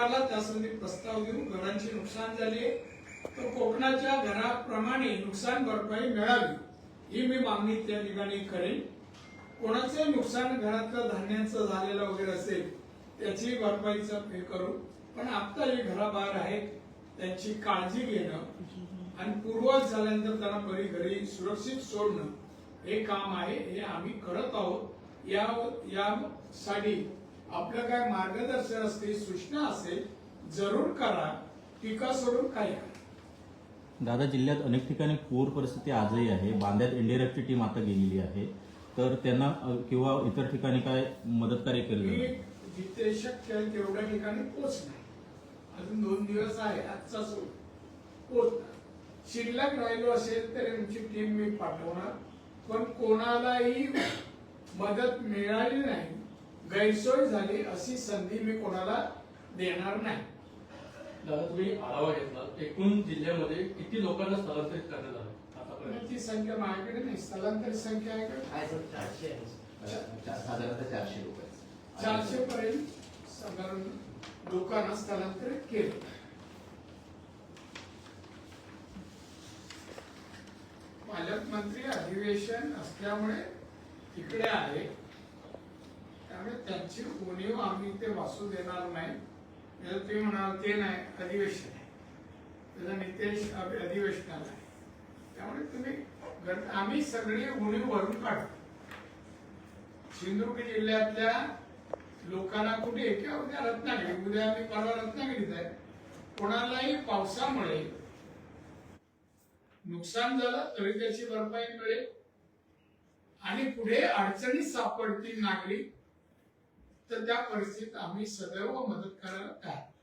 सरकारला प्रस्ताव देऊन घरांचे नुकसान झाले. तर कोकणाच्या घराप्रमाणे नुकसान भरपाई मिळावी ही मी मागणी त्या ठिकाणी करेन. कोणाचे नुकसान घरातलं धान्याचं झालेलं वगैरे असेल त्याची भरपाईचं हे करू. पण आता जे घराबाहेर आहेत त्यांची काळजी घेणं आणि पूर्वज झाल्यानंतर त्यांना परी घरी सुरक्षित सोडणं हे काम आहे हे आम्ही करत आहोत. या यासाठी आपलं काय मार्गदर्शन असते सूचना असेल जरूर करा टीका सोडून काय करा. दादा जिल्ह्यात अनेक ठिकाणी पूर परिस्थिती आजही आहे. बांद्यात एनडीआरएफची टीम आता गेलेली आहे. तर त्यांना किंवा इतर ठिकाणी काय मदत कार्य केलं? जिथे शक्य आहे तेवढ्या ठिकाणी पोचणार अजून दोन दिवस आहे आजचा सोड पोचणार शिल्लक राहिलो असेल तर आमची टीम मी पाठवणार. पण कोणालाही मदत मिळाली नाही गैरसोय झाली अशी संधी मी कोणाला देणार नाही. दादा तुम्ही आढावा घेतला. एकूण जिल्ह्यामध्ये किती लोकांना स्थलांतरित करण्यात आलं? आतापर्यंत ती संख्या माझ्याकडे नाही. स्थलांतरित संख्या आहे का? सर चारशे साधारणतः चारशे लोक आहेत. चारशे पर्यंत साधारण लोकांना स्थलांतरित केले. पालकमंत्री अधिवेशन असल्यामुळे तिकडे आहे. त्यामुळे त्यांची उणीव आम्ही ते वाचू देणार नाही. जर तुम्ही म्हणाल ते नाही अधिवेशन आहे. त्याचा नितेश अधिवेशनाला आहे. त्यामुळे तुम्ही आम्ही सगळी उणीव भरून काढतो सिंधुदुर्ग जिल्ह्यातल्या लोकांना कुठे किंवा उद्या रत्नागिरी उद्या आम्ही परवा रत्नागिरीत आहे. कोणालाही पावसामुळे नुकसान झालं तरी त्याची भरपाई मिळेल. आणि पुढे अडचणीत सापडतील नागरिक तर त्या परिस्थितीत आम्ही सदैव मदत करायला तयार